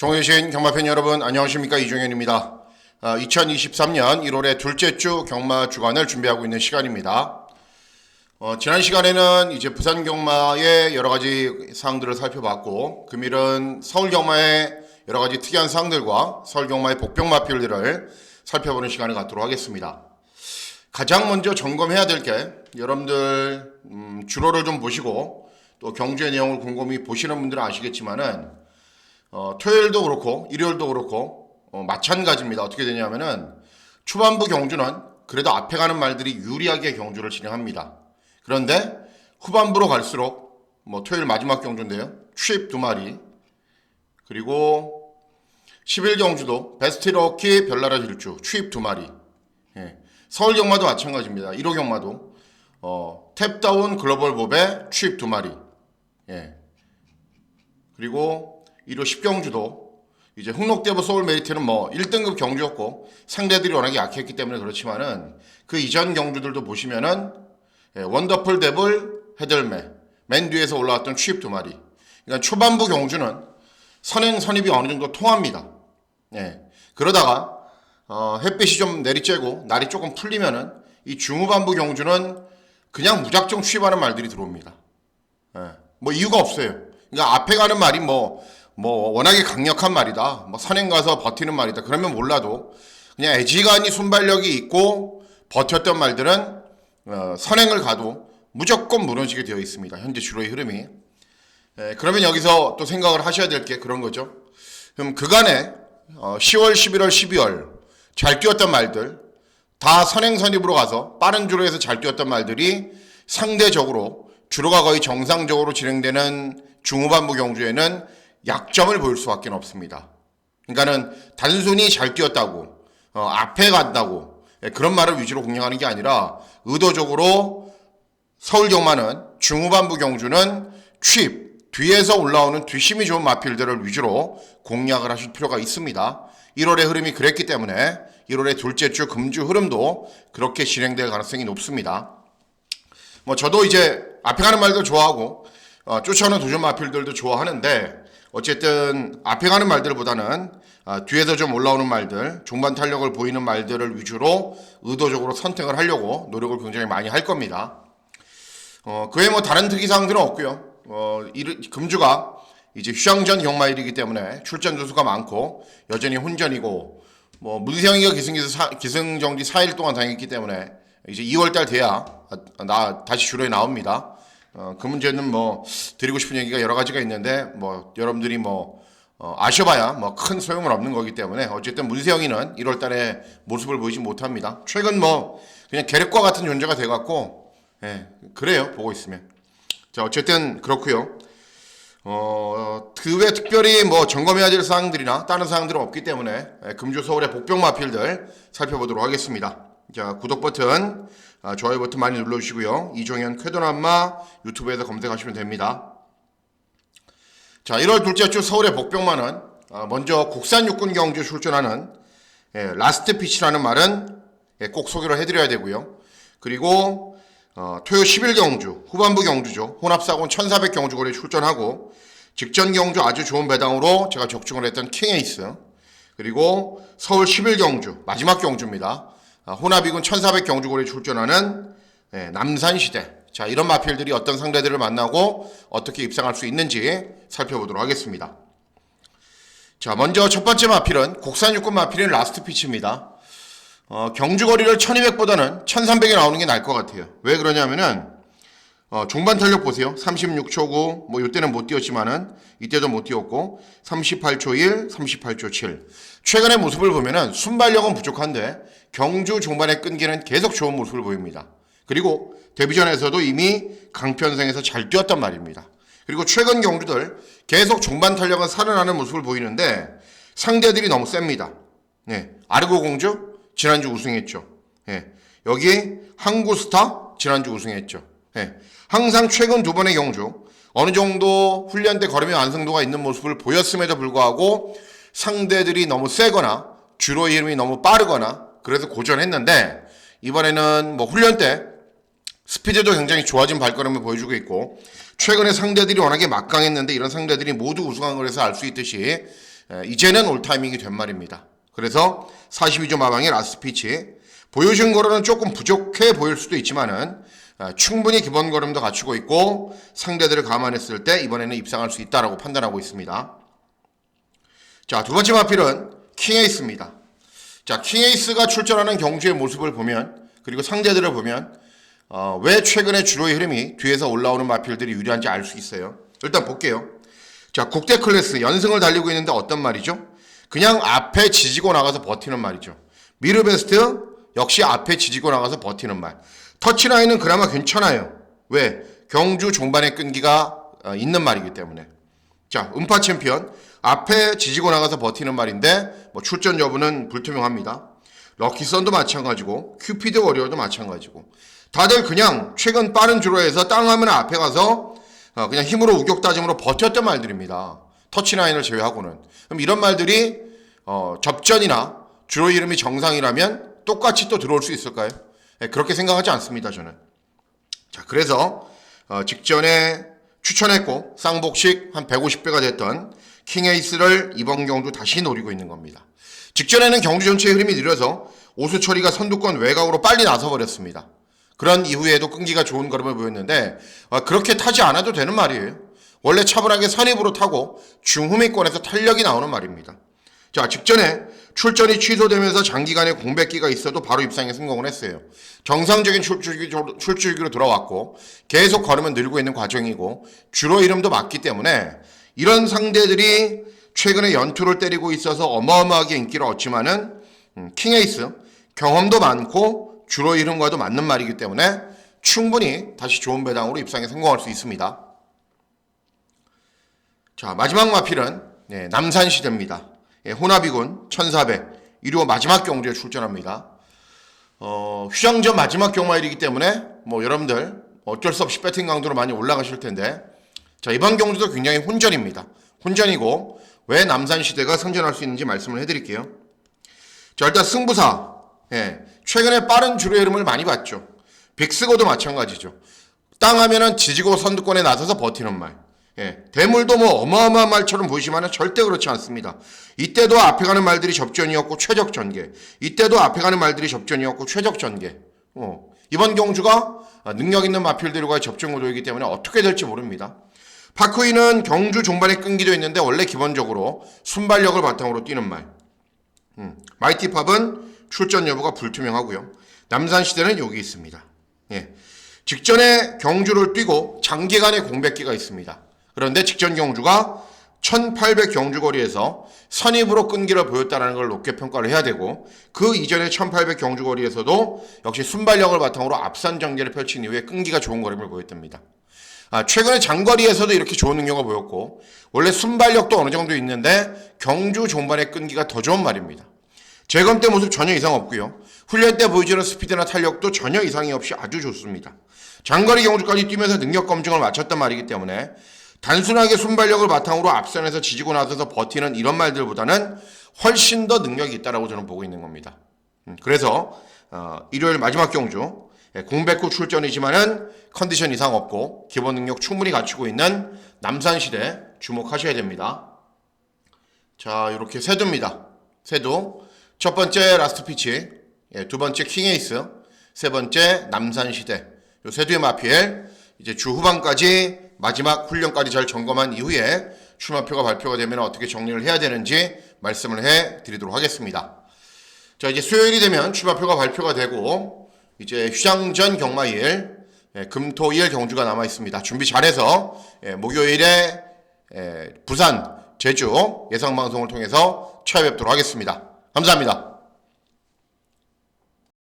종해신 경마팬 여러분 안녕하십니까 이종현입니다. 2023년 1월의 둘째 주 경마 주간을 준비하고 있는 시간입니다. 어, 지난 시간에는 이제 부산 경마의 여러 가지 사항들을 살펴봤고 금일은 서울 경마의 여러 가지 특이한 사항들과 서울 경마의 복병 마필들을 살펴보는 시간을 갖도록 하겠습니다. 가장 먼저 점검해야 될 게 여러분들 음, 주로를 좀 보시고 또 경주의 내용을 곰곰이 보시는 분들은 아시겠지만은 어, 토요일도 그렇고 일요일도 그렇고 어, 마찬가지입니다. 어떻게 되냐면은 초반부 경주는 그래도 앞에 가는 말들이 유리하게 경주를 진행합니다. 그런데 후반부로 갈수록 뭐 토요일 마지막 경주인데요. 추입 두 마리 그리고 10일 경주도 베스트 러키 별나라 질주 추입 두 마리 예. 서울 경마도 마찬가지입니다. 1호 경마도 어, 탭다운 글로벌 봅의 추입 두 마리 예. 그리고 1호 10경주도 이제 흥록대부 서울 메리트는 뭐 1등급 경주였고 상대들이 워낙에 약했기 때문에 그렇지만은 그 이전 경주들도 보시면은 예, 원더풀 데블 헤들매 맨 뒤에서 올라왔던 취입 두 마리 그러니까 초반부 경주는 선행 선입이 어느 정도 통합니다. 예. 그러다가 어, 햇빛이 좀 내리쬐고 날이 조금 풀리면은 이 중후반부 경주는 그냥 무작정 취입하는 말들이 들어옵니다. 예. 뭐 이유가 없어요. 그러니까 앞에 가는 말이 뭐, 뭐 워낙에 강력한 말이다. 뭐 선행 가서 버티는 말이다. 그러면 몰라도 그냥 애지간히 순발력이 있고 버텼던 말들은 어, 선행을 가도 무조건 무너지게 되어 있습니다. 현재 주로의 흐름이. 예, 그러면 여기서 또 생각을 하셔야 될 게 그런 거죠. 그럼 그간에 어, 10월, 11월, 12월 잘 뛰었던 말들 다 선행 선입으로 가서 빠른 주로에서 잘 뛰었던 말들이 상대적으로 주로가 거의 정상적으로 진행되는 중후반부 경주에는 약점을 보일 수밖에 없습니다. 그러니까는 단순히 잘 뛰었다고 어, 앞에 간다고 예, 그런 말을 위주로 공략하는 게 아니라 의도적으로 서울 경마는 중후반부 경주는 취입 뒤에서 올라오는 뒷심이 좋은 마필들을 위주로 공략을 하실 필요가 있습니다. 1월의 흐름이 그랬기 때문에 1월의 둘째 주 금주 흐름도 그렇게 진행될 가능성이 높습니다. 뭐 저도 이제 앞에 가는 말도 좋아하고 어, 쫓아오는 도전 마필들도 좋아하는데 어쨌든 앞에 가는 말들보다는 아, 뒤에서 좀 올라오는 말들, 종반 탄력을 보이는 말들을 위주로 의도적으로 선택을 하려고 노력을 굉장히 많이 할 겁니다. 어, 그에 뭐 다른 특이사항들은 없고요. 어, 일, 금주가 이제 휴양전 경마일이기 때문에 출전 주수가 많고 여전히 혼전이고 뭐 문세영이가 기승기서 사, 기승정지 4일 동안 당했기 때문에 이제 2월달 돼야 아, 나 다시 주로에 나옵니다. 어, 그 문제는 뭐 드리고 싶은 얘기가 여러 가지가 있는데 뭐 여러분들이 뭐 어, 아셔봐야 뭐 큰 소용은 없는 거기 때문에 어쨌든 문세영이는 1월달에 모습을 보이지 못합니다. 최근 뭐 그냥 계륵과 같은 존재가 돼갖고 예, 그래요 보고 있으면 자 어쨌든 그렇고요. 어, 그 외 특별히 뭐 점검해야 될 사항들이나 다른 사항들은 없기 때문에 예, 금주 서울의 복병 마필들 살펴보도록 하겠습니다. 자 구독 버튼, 아, 좋아요 버튼 많이 눌러주시고요. 이종현 쾌도남마 유튜브에서 검색하시면 됩니다. 자 1월 둘째 주 서울의 복병만은 아, 먼저 국산 육군 경주 출전하는 예, 라스트 피치라는 말은 예, 꼭 소개를 해드려야 되고요. 그리고 어, 토요 10일 경주, 후반부 경주죠. 혼합사고는 1400 경주 거리에 출전하고 직전 경주 아주 좋은 배당으로 제가 적중을 했던 킹에이스 그리고 서울 10일 경주 마지막 경주입니다. 아, 혼합이군 1400 경주거리에 출전하는 예, 남산시대 자 이런 마필들이 어떤 상대들을 만나고 어떻게 입상할 수 있는지 살펴보도록 하겠습니다. 자 먼저 첫 번째 마필은 국산 육군 마필인 라스트 피치입니다. 어, 경주거리를 1200보다는 1300에 나오는 게 나을 것 같아요. 왜 그러냐면은, 어, 종반 탄력 보세요. 36초 9, 뭐, 이때는 못 뛰었지만은, 이때도 못 뛰었고, 38초 1, 38초 7. 최근의 모습을 보면은, 순발력은 부족한데, 경주 종반의 끈기는 계속 좋은 모습을 보입니다. 그리고, 데뷔전에서도 이미 강편성에서 잘 뛰었단 말입니다. 그리고 최근 경주들, 계속 종반 탄력은 살아나는 모습을 보이는데, 상대들이 너무 셉니다. 네. 아르고 공주, 지난주 우승했죠. 예. 여기 항구스타 지난주 우승했죠. 예. 항상 최근 두 번의 경주 어느 정도 훈련 때 걸음의 완성도가 있는 모습을 보였음에도 불구하고 상대들이 너무 세거나 주로 이름이 너무 빠르거나 그래서 고전했는데 이번에는 뭐 훈련 때 스피드도 굉장히 좋아진 발걸음을 보여주고 있고 최근에 상대들이 워낙에 막강했는데 이런 상대들이 모두 우승한 것에서 알 수 있듯이 에, 이제는 올 타이밍이 된 말입니다. 그래서 42조 마방의 라스트 피치 보여준 거로는 조금 부족해 보일 수도 있지만은 아, 충분히 기본 걸음도 갖추고 있고 상대들을 감안했을 때 이번에는 입상할 수 있다라고 판단하고 있습니다. 자, 두 번째 마필은 킹에이스입니다. 자, 킹에이스가 출전하는 경주의 모습을 보면 그리고 상대들을 보면 어, 왜 최근에 주로의 흐름이 뒤에서 올라오는 마필들이 유리한지 알 수 있어요. 일단 볼게요. 자, 국대 클래스 연승을 달리고 있는데 어떤 말이죠? 그냥 앞에 지지고 나가서 버티는 말이죠. 미르베스트 역시 앞에 지지고 나가서 버티는 말. 터치라인은 그나마 괜찮아요. 왜? 경주 종반의 끈기가 어, 있는 말이기 때문에. 자, 음파 챔피언 앞에 지지고 나가서 버티는 말인데 뭐 출전 여부는 불투명합니다. 럭키 선도 마찬가지고 큐피드 워리어도 마찬가지고 다들 그냥 최근 빠른 주로에서 땅 하면 앞에 가서 어, 그냥 힘으로 우격 다짐으로 버텼던 말들입니다. 터치라인을 제외하고는 그럼 이런 말들이 어, 접전이나 주로 이름이 정상이라면 똑같이 또 들어올 수 있을까요? 네, 그렇게 생각하지 않습니다. 저는. 자, 그래서 어, 직전에 추천했고 쌍복식 한 150배가 됐던 킹에이스를 이번 경주 다시 노리고 있는 겁니다. 직전에는 경주 전체의 흐름이 느려서 오수철이가 선두권 외곽으로 빨리 나서버렸습니다. 그런 이후에도 끈기가 좋은 걸음을 보였는데 어, 그렇게 타지 않아도 되는 말이에요. 원래 차분하게 선입으로 타고 중후미권에서 탄력이 나오는 말입니다. 자, 직전에 출전이 취소되면서 장기간의 공백기가 있어도 바로 입상에 성공을 했어요. 정상적인 출주기, 출주기로 돌아왔고 계속 걸으면 늘고 있는 과정이고 주로 이름도 맞기 때문에 이런 상대들이 최근에 연투를 때리고 있어서 어마어마하게 인기를 얻지만은 음, 킹에이스 경험도 많고 주로 이름과도 맞는 말이기 때문에 충분히 다시 좋은 배당으로 입상에 성공할 수 있습니다. 자 마지막 마필은 네, 남산시대입니다. 예, 호나비군 1400 이루어 마지막 경주에 출전합니다. 어, 휴장전 마지막 경마일이기 때문에 뭐 여러분들 어쩔 수 없이 배팅 강도로 많이 올라가실 텐데 자 이번 경주도 굉장히 혼전입니다. 혼전이고 왜 남산 시대가 선전할 수 있는지 말씀을 해드릴게요. 자 일단 승부사 예, 최근에 빠른 주류의 흐름을 많이 봤죠. 빅스고도 마찬가지죠. 땅 하면은 지지고 선두권에 나서서 버티는 말. 예, 대물도 뭐 어마어마한 말처럼 보이지만 절대 그렇지 않습니다. 이때도 앞에 가는 말들이 접전이었고 최적 전개. 이때도 앞에 가는 말들이 접전이었고 최적 전개. 어, 이번 경주가 능력 있는 마필들과의 접전 구도이기 때문에 어떻게 될지 모릅니다. 파크이는 경주 종반에 끈기도 있는데 원래 기본적으로 순발력을 바탕으로 뛰는 말. 음, 마이티팝은 출전 여부가 불투명하고요. 남산시대는 여기 있습니다. 예. 직전에 경주를 뛰고 장기간의 공백기가 있습니다. 그런데 직전 경주가 1800 경주거리에서 선입으로 끈기를 보였다는 걸 높게 평가를 해야 되고 그 이전에 1800 경주거리에서도 역시 순발력을 바탕으로 앞선 전개를 펼친 이후에 끈기가 좋은 걸음을 보였답니다. 아, 최근에 장거리에서도 이렇게 좋은 능력을 보였고 원래 순발력도 어느 정도 있는데 경주 종반의 끈기가 더 좋은 말입니다. 재검 때 모습 전혀 이상 없고요. 훈련 때 보여주는 스피드나 탄력도 전혀 이상이 없이 아주 좋습니다. 장거리 경주까지 뛰면서 능력 검증을 마쳤단 말이기 때문에 단순하게 순발력을 바탕으로 앞선에서 지지고 나서서 버티는 이런 말들보다는 훨씬 더 능력이 있다라고 저는 보고 있는 겁니다. 음, 그래서 어, 일요일 마지막 경주 예, 공백 후 출전이지만은 컨디션 이상 없고 기본 능력 충분히 갖추고 있는 남산시대 주목하셔야 됩니다. 자 이렇게 세두입니다. 세두 첫 번째 라스트 피치, 예, 두 번째 킹에이스, 세 번째 남산시대 요 세두의 마피엘 이제 주 후반까지 마지막 훈련까지 잘 점검한 이후에 출마표가 발표가 되면 어떻게 정리를 해야 되는지 말씀을 해 드리도록 하겠습니다. 자, 이제 수요일이 되면 출마표가 발표가 되고 이제 휴장 전 경마일 예, 금토일 경주가 남아 있습니다. 준비 잘해서 예, 목요일에 예, 부산, 제주 예상 방송을 통해서 찾아뵙도록 하겠습니다. 감사합니다.